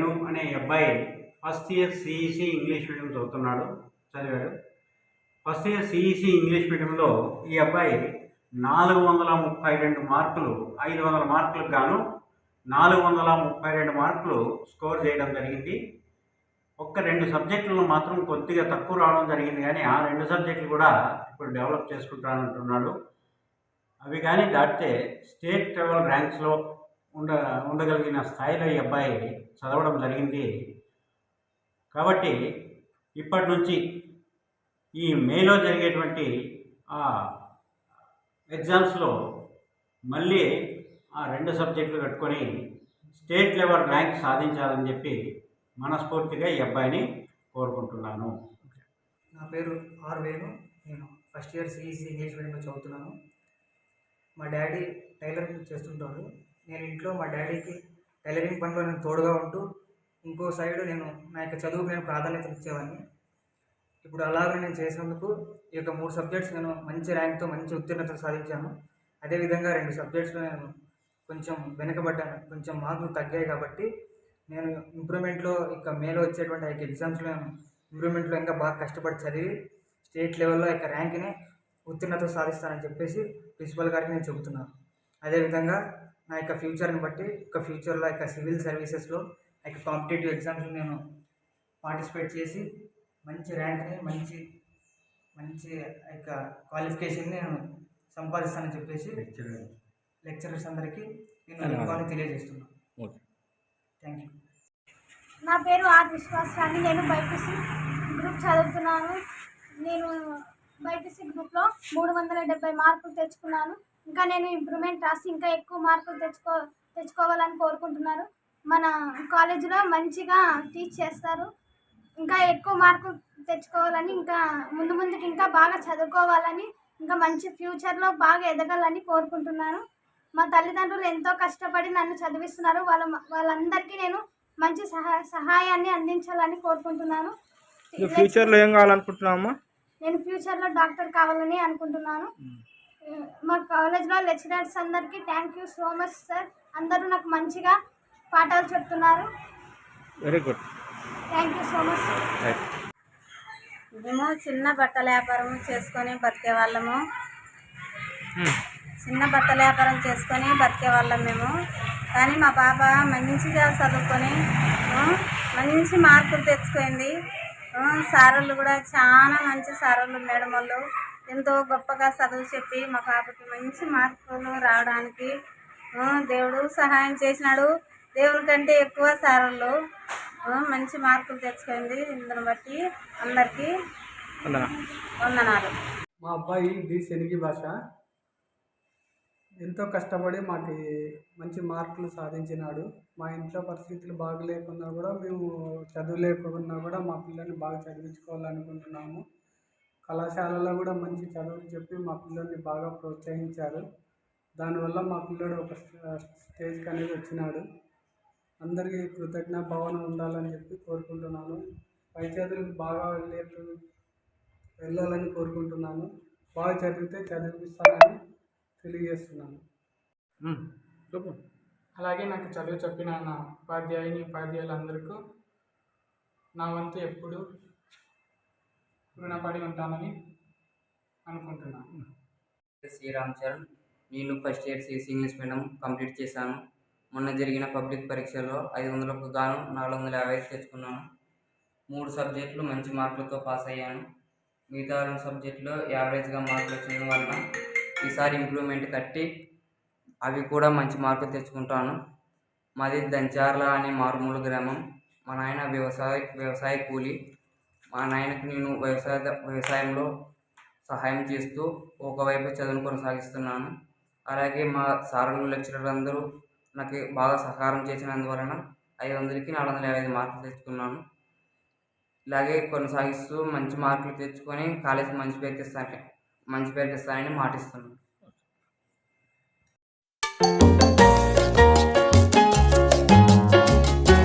అబ్బాయి first year CEC English medium చదువుతున్నాడు చదివాడు. ఫస్ట్ ఇయర్ సిఈసి ఇంగ్లీష్ మీడియంలో ఈ అబ్బాయి నాలుగు వందల ముప్పై రెండు మార్కులు ఐదు వందల మార్కులకు గాను నాలుగు వందల ముప్పై రెండు మార్కులు స్కోర్ చేయడం జరిగింది. ఒక్క రెండు సబ్జెక్టులను మాత్రం కొద్దిగా తక్కువ రావడం జరిగింది కానీ ఆ రెండు సబ్జెక్టులు కూడా ఇప్పుడు డెవలప్ చేసుకుంటానంటున్నాడు. అవి కానీ దాటితే స్టేట్ లెవెల్ ర్యాంక్స్లో ఉండ ఉండగలిగిన స్థాయిలో ఈ అబ్బాయి చదవడం జరిగింది. కాబట్టి ఇప్పటి నుంచి ఈ మేలో జరిగేటువంటి ఆ ఎగ్జామ్స్లో మళ్ళీ ఆ రెండు సబ్జెక్టులు కట్టుకొని స్టేట్ లెవెల్ ర్యాంక్ సాధించాలని చెప్పి మనస్ఫూర్తిగా ఈ అబ్బాయిని కోరుకుంటున్నాను. నా పేరు ఆర్ వేణు. నేను ఫస్ట్ ఇయర్ సిఈసి ఇంగ్లీష్ మీడియంలో చదువుతున్నాను. మా డాడీ టైలరింగ్ చేస్తుంటాడు. నేను ఇంట్లో మా డాడీకి టైలరింగ్ పనిలో నేను తోడుగా ఉంటూ ఇంకో సైడ్ నేను నా యొక్క చదువుకు నేను ప్రాధాన్యత ఇచ్చేవాడిని. ఇప్పుడు అలాగే నేను చేసినందుకు ఈ యొక్క మూడు సబ్జెక్ట్స్ నేను మంచి ర్యాంక్తో మంచి ఉత్తీర్ణత సాధించాను. అదేవిధంగా రెండు సబ్జెక్ట్స్లో నేను కొంచెం వెనుకబడ్డాను. కొంచెం మార్కులు తగ్గాయి కాబట్టి నేను ఇంప్రూవ్మెంట్లో ఇక మేలో వచ్చేటువంటి ఆ యొక్క ఎగ్జామ్స్లో నేను ఇంప్రూవ్మెంట్లో ఇంకా బాగా కష్టపడి చదివి స్టేట్ లెవెల్లో యొక్క ర్యాంక్ని ఉత్తీర్ణత సాధిస్తానని చెప్పేసి ప్రిన్సిపల్ గారికి నేను చెబుతున్నాను. అదేవిధంగా నా యొక్క ఫ్యూచర్ని బట్టి ఇక ఫ్యూచర్లో యొక్క సివిల్ సర్వీసెస్లో ఆ యొక్క కాంపిటేటివ్ ఎగ్జామ్స్లో నేను పార్టిసిపేట్ చేసి మంచి ర్యాంక్ని మంచి మంచి ఆ యొక్క క్వాలిఫికేషన్ని నేను సంపాదిస్తానని చెప్పేసి లెక్చరర్స్ అందరికీ నేను తెలియజేస్తున్నాను. ఓకే. Thank you. నా పేరు ఆర్ విశ్వాసరాణి నేను బైపీసీ గ్రూప్ చదువుతున్నాను. నేను బైపీసీ గ్రూప్లో మూడు వందల డెబ్బై మార్కులు తెచ్చుకున్నాను. ఇంకా నేను ఇంప్రూవ్మెంట్ రాసి ఇంకా ఎక్కువ మార్కులు తెచ్చుకో తెచ్చుకోవాలని కోరుకుంటున్నాను మన కాలేజీలో మంచిగా టీచ్ చేస్తారు. ఇంకా ఎక్కువ మార్కులు తెచ్చుకోవాలని ఇంకా ముందు ముందుకు ఇంకా బాగా చదువుకోవాలని ఇంకా మంచి ఫ్యూచర్లో బాగా ఎదగాలని కోరుకుంటున్నాను. మా తల్లిదండ్రులు ఎంతో కష్టపడి నన్ను చదివిస్తున్నారు. వాళ్ళ వాళ్ళందరికీ నేను మంచి సహాయ సహాయాన్ని అందించాలని కోరుకుంటున్నాను. ఫ్యూచర్లో ఏం కావాలనుకుంటున్నావమ్మా నేను ఫ్యూచర్లో డాక్టర్ కావాలని అనుకుంటున్నాను. మా కాలేజ్లో లెక్చరర్స్ అందరికీ thank you so much sir అందరూ నాకు మంచిగా పాఠాలు చెప్తున్నారు. Very good thank you so much మేము చిన్న బట్టల వ్యాపారం చేసుకొని బతికే వాళ్ళము. చిన్న బట్టల వ్యాపారం చేసుకొని బతికే వాళ్ళం మేము. కానీ మా పాప మంచిగా చదువుకొని మంచి మార్కులు తెచ్చుకుంది. సారోళ్ళు కూడా చాలా మంచి సారోళ్ళు మేడం వాళ్ళు. ఎంతో గొప్పగా చదువు చెప్పి మా పాపకి మంచి మార్కులు రావడానికి ఆ, దేవుడు సహాయం చేసినాడు. దేవుని కంటే ఎక్కువ సారోళ్ళు మంచి మార్కులు తెచ్చుకుంది. ఇందుని బట్టి అందరికీ వందనా వందనాలు. మా అబ్బాయి డి శనిగి భాష. ఎంతో కష్టపడి మాకు మంచి మార్కులు సాధించినాడు. మా ఇంట్లో పరిస్థితులు బాగలేకున్నా కూడా మేము చదువులేకున్నా కూడా మా పిల్లల్ని బాగా చదివించుకోవాలనుకుంటున్నాము. కళాశాలలో కూడా మంచి చదువులు చెప్పి మా పిల్లల్ని బాగా ప్రోత్సహించారు. దానివల్ల మా పిల్లడు ఒక స్టేజ్కి అనేది వచ్చినాడు. అందరికీ కృతజ్ఞ భావన ఉండాలని చెప్పి కోరుకుంటున్నాను. పై చదువులకు బాగా వెళ్ళేట్టు వెళ్ళాలని కోరుకుంటున్నాను. బాగా చదివితే చదివిస్తానని తెలియజేస్తున్నాను. చెప్పు. అలాగే నాకు చదువు చెప్పిన నా ఉపాధ్యాయుని ఉపాధ్యాయులందరికీ నా వంతు ఎప్పుడు రుణపడి ఉంటానని అనుకుంటున్నాను శ్రీరామ్ చరణ్. నేను first year CS English medium complete చేశాను. మొన్న జరిగిన పబ్లిక్ పరీక్షలో ఐదు వందలకు గాను నాలుగు వందల యాభై తెచ్చుకున్నాను. మూడు సబ్జెక్టులు మంచి మార్కులతో పాస్ అయ్యాను. మిగతా రెండు సబ్జెక్టులో యావరేజ్గా మార్కులు వచ్చిన వలన ఈసారి ఇంప్రూవ్మెంట్ కట్టి అవి కూడా మంచి మార్కులు తెచ్చుకుంటాను. మాది దంచార్ల అనే మారుమూల గ్రామం. మా నాయన వ్యవసాయ వ్యవసాయ కూలి. మా నాయనకు నేను వ్యవసాయ వ్యవసాయంలో సహాయం చేస్తూ ఒకవైపు చదువును కొనసాగిస్తున్నాను. అలాగే మా సారులు లెక్చరర్ అందరూ నాకు బాగా సహకారం చేసినందువలన ఐదు వందలకి నాలుగు వందల యాభై ఐదు మార్కులు తెచ్చుకున్నాను. ఇలాగే కొనసాగిస్తూ మంచి మార్కులు తెచ్చుకొని కాలేజీకి మంచి పేరు తెస్తాను. మంచి పేరు తెస్తానని మాటిస్తున్నాను